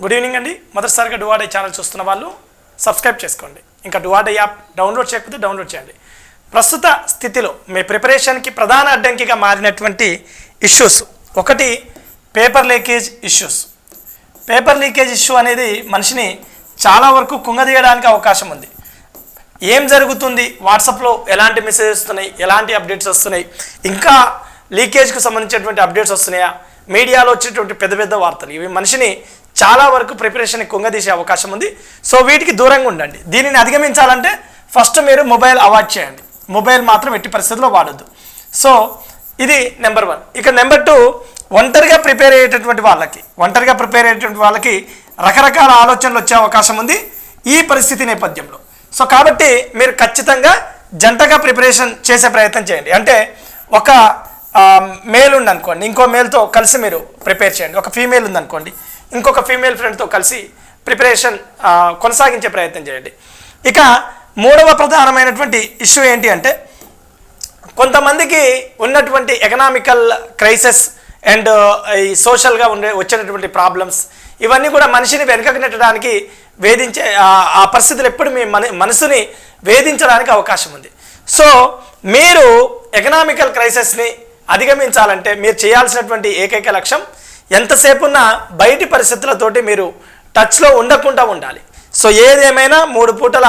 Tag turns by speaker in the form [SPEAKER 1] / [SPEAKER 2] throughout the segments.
[SPEAKER 1] Good evening అండి. మొదటిసారిగా డువాడే channel చూస్తున్న వాళ్ళు సబ్స్క్రైబ్ చేసుకోండి. ఇంకా డువాడే యాప్ డౌన్లోడ్ చేయకపోతే డౌన్లోడ్ చేయండి. ప్రస్తుత స్థితిలో మీ ప్రిపరేషన్కి ప్రధాన అడ్డంకిగా మారినటువంటి ఇష్యూస్. ఒకటి paper leakage issues. Paper leakage issue అనేది మనిషిని చాలా వరకు కుంగదీయడానికి అవకాశం ఉంది. ఏం జరుగుతుంది? వాట్సాప్లో ఎలాంటి మెసేజ్ వస్తున్నాయి? ఎలాంటి అప్డేట్స్ వస్తున్నాయి? ఇంకా లీకేజ్కు సంబంధించినటువంటి అప్డేట్స్ వస్తున్నాయా? మీడియాలో వచ్చేటువంటి పెద్ద పెద్ద వార్తలు. ఇవి మనిషిని చాలా వరకు ప్రిపరేషన్ కుంగదీసే అవకాశం ఉంది. సో వీటికి దూరంగా ఉండండి. దీనిని అధిగమించాలంటే ఫస్ట్ మీరు మొబైల్ అవాయిడ్ చేయండి. మొబైల్ మాత్రం ఎట్టి పరిస్థితుల్లో వాడద్దు. సో ఇది నెంబర్ వన్ ఇక నెంబర్ టూ ఒంటరిగా ప్రిపేర్ అయ్యేటటువంటి వాళ్ళకి ఒంటరిగా ప్రిపేర్ అయ్యేటువంటి వాళ్ళకి రకరకాల ఆలోచనలు వచ్చే అవకాశం ఉంది ఈ పరిస్థితి నేపథ్యంలో. సో కాబట్టి మీరు ఖచ్చితంగా జంటగా ప్రిపరేషన్ చేసే ప్రయత్నం చేయండి. అంటే ఒక మేల్ ఉందనుకోండి ఇంకో మేల్తో కలిసి మీరు ప్రిపేర్ చేయండి. ఒక ఫీమేల్ ఉందనుకోండి ఇంకొక ఫీమేల్ ఫ్రెండ్తో కలిసి ప్రిపరేషన్ కొనసాగించే ప్రయత్నం చేయండి. ఇక మూడవ ప్రధానమైనటువంటి ఇష్యూ ఏంటి అంటే కొంతమందికి ఉన్నటువంటి ఎకనామికల్ క్రైసిస్ అండ్ ఈ సోషల్గా ఉండే వచ్చినటువంటి ప్రాబ్లమ్స్ ఇవన్నీ కూడా మనిషిని వెనుకకు నెట్టడానికి వేధించే ఆ- ఆ పరిస్థితులు ఎప్పుడు మీ మన మనసుని వేధించడానికి అవకాశం ఉంది. సో మీరు ఎకనామికల్ క్రైసిస్ని అధిగమించాలంటే మీరు చేయాల్సినటువంటి ఏకైక లక్ష్యం ఎంతసేపు ఉన్న బయటి పరిస్థితులతోటి మీరు టచ్లో ఉండకుండా ఉండాలి. సో ఏదేమైనా మూడు పూటల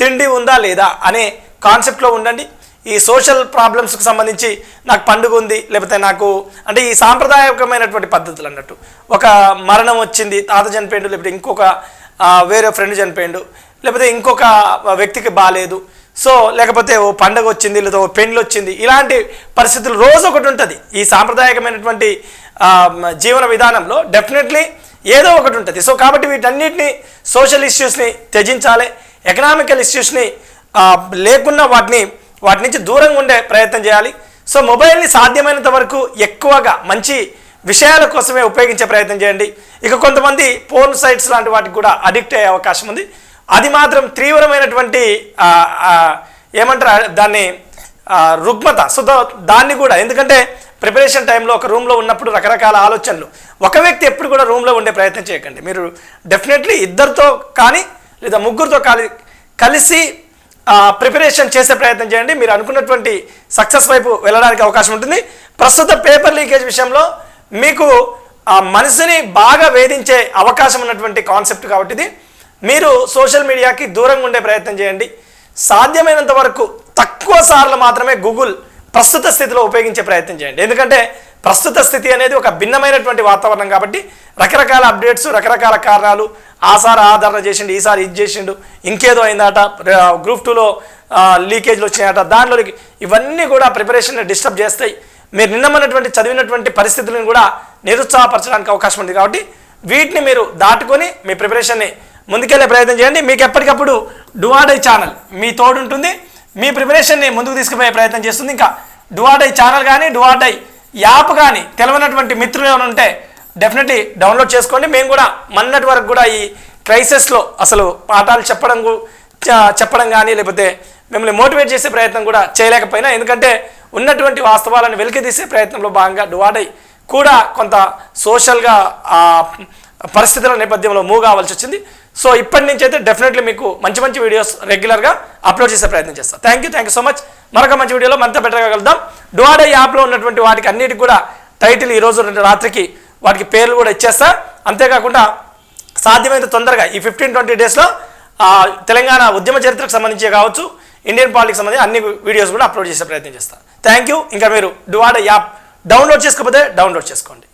[SPEAKER 1] తిండి ఉందా లేదా అనే కాన్సెప్ట్లో ఉండండి. ఈ సోషల్ ప్రాబ్లమ్స్కి సంబంధించి నాకు పండుగ ఉంది లేకపోతే నాకు అంటే ఈ సాంప్రదాయకమైనటువంటి పద్ధతులు అన్నట్టు. ఒక మరణం వచ్చింది తాత చనిపోయిండు లేకపోతే ఇంకొక వేరే ఫ్రెండ్ చనిపోయిండు లేకపోతే ఇంకొక వ్యక్తికి బాగాలేదు సో లేకపోతే ఓ పండగ వచ్చింది లేదా ఓ పెండ్లు వచ్చింది ఇలాంటి పరిస్థితులు రోజు ఒకటి ఉంటుంది. ఈ సాంప్రదాయకమైనటువంటి జీవన విధానంలో డెఫినెట్లీ ఏదో ఒకటి ఉంటుంది. సో కాబట్టి వీటన్నిటిని సోషల్ ఇష్యూస్ని త్యజించాలి. ఎకనామికల్ ఇష్యూస్ని లేకుండా వాటిని వాటి నుంచి దూరంగా ఉండే ప్రయత్నం చేయాలి. సో మొబైల్ని సాధ్యమైనంత వరకు ఎక్కువగా మంచి విషయాల కోసమే ఉపయోగించే ప్రయత్నం చేయండి. ఇక కొంతమంది పోర్న్ సైట్స్ లాంటి వాటికి కూడా అడిక్ట్ అయ్యే అవకాశం ఉంది. అది మాత్రం తీవ్రమైనటువంటి ఏమంటారు దాన్ని రుగ్మత. సో దాన్ని కూడా ఎందుకంటే ప్రిపరేషన్ టైంలో ఒక రూమ్లో ఉన్నప్పుడు రకరకాల ఆలోచనలు. ఒక వ్యక్తి ఎప్పుడు కూడా రూమ్లో ఉండే ప్రయత్నం చేయకండి. మీరు డెఫినెట్లీ ఇద్దరితో కానీ లేదా ముగ్గురితో కాలి కలిసి ప్రిపరేషన్ చేసే ప్రయత్నం చేయండి. మీరు అనుకున్నటువంటి సక్సెస్ వైపు వెళ్ళడానికి అవకాశం ఉంటుంది. ప్రస్తుత పేపర్ లీకేజ్ విషయంలో మీకు మనిషిని మనసుని బాగా వేధించే అవకాశం ఉన్నటువంటి కాన్సెప్ట్ కాబట్టి ఇది. మీరు సోషల్ మీడియాకి దూరంగా ఉండే ప్రయత్నం చేయండి. సాధ్యమైనంత వరకు తక్కువ సార్లు మాత్రమే గూగుల్ ప్రస్తుత స్థితిలో ఉపయోగించే ప్రయత్నం చేయండి. ఎందుకంటే ప్రస్తుత స్థితి అనేది ఒక భిన్నమైనటువంటి వాతావరణం కాబట్టి రకరకాల అప్డేట్స్ రకరకాల కారణాలు ఆసారి ఆధారణ చేసిండు ఈసారి ఇది చేసిండు ఇంకేదో అయిందట గ్రూప్ టూలో లీకేజ్లు వచ్చినాయట దాంట్లోకి ఇవన్నీ కూడా ప్రిపరేషన్ డిస్టర్బ్ చేస్తాయి మీరు నిన్నమైనటువంటి చదివినటువంటి పరిస్థితులను కూడా నిరుత్సాహపరచడానికి అవకాశం ఉంది కాబట్టి వీటిని మీరు దాటుకొని మీ ప్రిపరేషన్ని ముందుకెళ్ళే ప్రయత్నం చేయండి. మీకు ఎప్పటికప్పుడు డువాడై ఛానల్ మీ తోడు ఉంటుంది. మీ ప్రిపరేషన్ని ముందుకు తీసుకుపోయే ప్రయత్నం చేస్తుంది. ఇంకా డువాడై ఛానల్ కానీ డువాడై యాప్ కానీ తెలియనటువంటి మిత్రులు ఏమైనా ఉంటే డెఫినెట్లీ డౌన్లోడ్ చేసుకోండి. మేము కూడా మన్నటి వరకు కూడా ఈ క్రైసిస్లో అసలు పాఠాలు చెప్పడం చెప్పడం కానీ లేకపోతే మిమ్మల్ని మోటివేట్ చేసే ప్రయత్నం కూడా చేయలేకపోయినా. ఎందుకంటే ఉన్నటువంటి వాస్తవాలను వెలికి తీసే ప్రయత్నంలో భాగంగా డువాడై కూడా కొంత సోషల్గా పరిస్థితుల నేపథ్యంలో మూవ్ కావాల్సి వచ్చింది. సో ఇప్పటి నుంచి అయితే డెఫినెట్లీ మీకు మంచి మంచి వీడియోస్ రెగ్యులర్గా అప్లోడ్ చేసే ప్రయత్నం చేస్తాను thank you thank you so much మరొక మంచి వీడియోలో మరింత బెటర్గా కలుద్దాం. డోడే యాప్లో ఉన్నటువంటి వాటికి అన్నిటికి కూడా టైటిల్ ఈ రోజు రెండు రాత్రికి వాటికి పేర్లు కూడా ఇచ్చేస్తా. అంతేకాకుండా సాధ్యమైన తొందరగా ఈ ఫిఫ్టీన్ ట్వంటీ డేస్లో తెలంగాణ ఉద్యమ చరిత్రకు సంబంధించి కావచ్చు ఇండియన్ పాలిటిక్స్ సంబంధించి అన్ని వీడియోస్ కూడా అప్లోడ్ చేసే ప్రయత్నం చేస్తాను థ్యాంక్ యూ ఇంకా మీరు డువాడే యాప్ డౌన్లోడ్ చేసుకోకపోతే డౌన్లోడ్ చేసుకోండి.